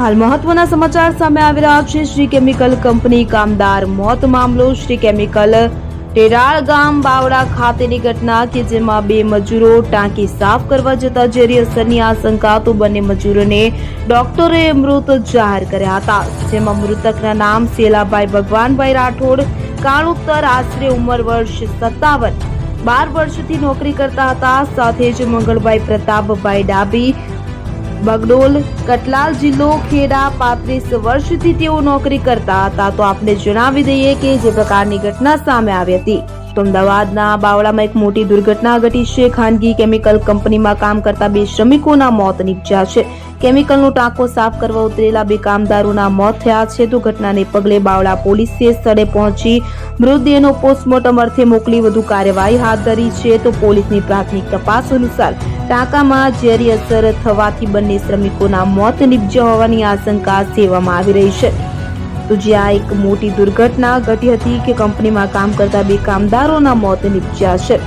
હાલ મહત્વના સમાચાર સામે આવી રહ્યા છે. શ્રી કેમિકલ કંપની કામદાર મોત મામલો. શ્રી કેમિકલ ટેરાળ ગામ બાવડા ખાતેની ઘટના કે જેમાં બે મજૂરો ટાંકી સાફ કરવા જતા ઝેરી અસરની આશંકા, તો બંને મજૂરોને ડોક્ટરે મૃત જાહેર કર્યા હતા. જેમાં મૃતકના નામ શેલાભાઈ ભગવાનભાઈ રાઠોડ, કાળુતર આશરે ઉંમર વર્ષ સત્તાવન. બાર વર્ષથી નોકરી કરતા હતા. સાથે જ મંગળભાઈ પ્રતાપભાઈ ડાબી બગડોલ કટલાલ જિલ્લો, ખેડા પાંત્રીસ વર્ષથી તેઓ નોકરી કરતા હતા. તો આપણે જણાવી દઈએ કે જે પ્રકારની ઘટના સામે આવી હતી. તો અમદાવાદના બાવળામાં એક મોટી દુર્ઘટના ઘટી છે. ખાનગી કેમિકલ કંપનીમાં કામ કરતા બે શ્રમિકોના મોત નીપજ્યા છે. કેમિકલનો ટાંકો સાફ કરવા ઉતરેલા બે કામદારોના મોત થયા છે. તો ઘટનાને પગલે બાવળા પોલીસે સ્થળે પહોંચી મૃતદેહનો પોસ્ટમોર્ટમ અર્થે મોકલી વધુ કાર્યવાહી હાથ ધરી છે. તો પોલીસની પ્રાથમિક તપાસ અનુસાર ટાંકામાં ઝેરી અસર થવાથી બંને શ્રમિકોના મોત નિપજ્યા હોવાની આશંકા સેવામાં આવી રહી છે. તો જ્યાં એક મોટી દુર્ઘટના ઘટી હતી કે કંપનીમાં કામ કરતા બે કામદારોના મોત નીપજ્યા છે.